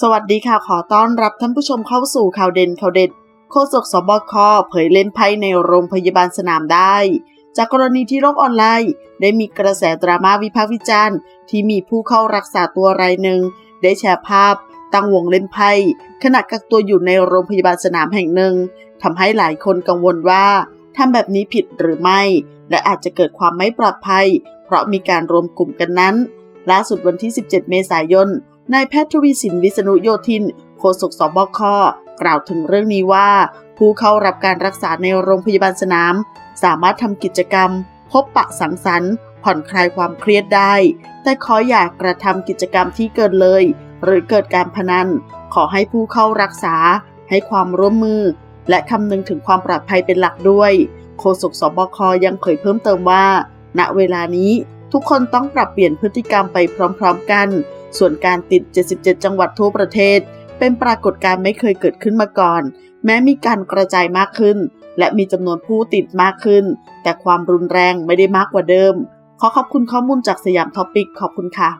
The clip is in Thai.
สวัสดีค่ะขอต้อนรับท่านผู้ชมเข้าสู่ข่าวเด่นข่าวเด็ดโฆษกสบคเผยเล่นไพ่ในโรงพยาบาลสนามได้ จากกรณีที่โลกออนไลน์ ได้มีกระแสดราม่าวิพากษ์วิจารณ์ ที่มีผู้เข้ารักษาตัวรายหนึ่ง ได้แชร์ภาพ ตั้งวงเล่นไพ่ขณะกักตัวอยู่ในโรงพยาบาลสนามแห่งหนึ่งทำให้หลายคนกังวลว่าทำแบบนี้ผิดหรือไม่ และอาจจะเกิดความไม่ปลอดภัย เพราะมีการรวมกลุ่มกันนั้นล่าสุดวันที่ 17 เมษายน นายแพทย์ทวีสินวิษณุโยธิน โฆษกสบคกล่าวถึงเรื่องนี้ว่า ผู้เข้ารับการรักษาในโรงพยาบาลสนาม สามารถทำกิจกรรม พบปะสังสรรค์ ผ่อนคลายความเครียดได้ แต่ขออย่ากกระทำกิจกรรมที่เกินเลย หรือเกิดการพนัน ขอให้ผู้เข้ารักษา ให้ความร่วมมือ และคำนึงถึงความปลอดภัยเป็นหลักด้วย โฆษกสบคยังเผยเพิ่มเติมว่า ณเวลานี้ ทุกคนต้องปรับเปลี่ยนพฤติกรรมไปพร้อมๆกัน ส่วนการติด 77 จังหวัดทั่วประเทศ เป็นปรากฏการณ์ไม่เคยเกิดขึ้นมาก่อน แม้มีการกระจายมากขึ้น และมีจำนวนผู้ติดมากขึ้น แต่ความรุนแรงไม่ได้มากกว่าเดิม ขอขอบคุณข้อมูลจากสยามท็อปิกขอบคุณค่ะ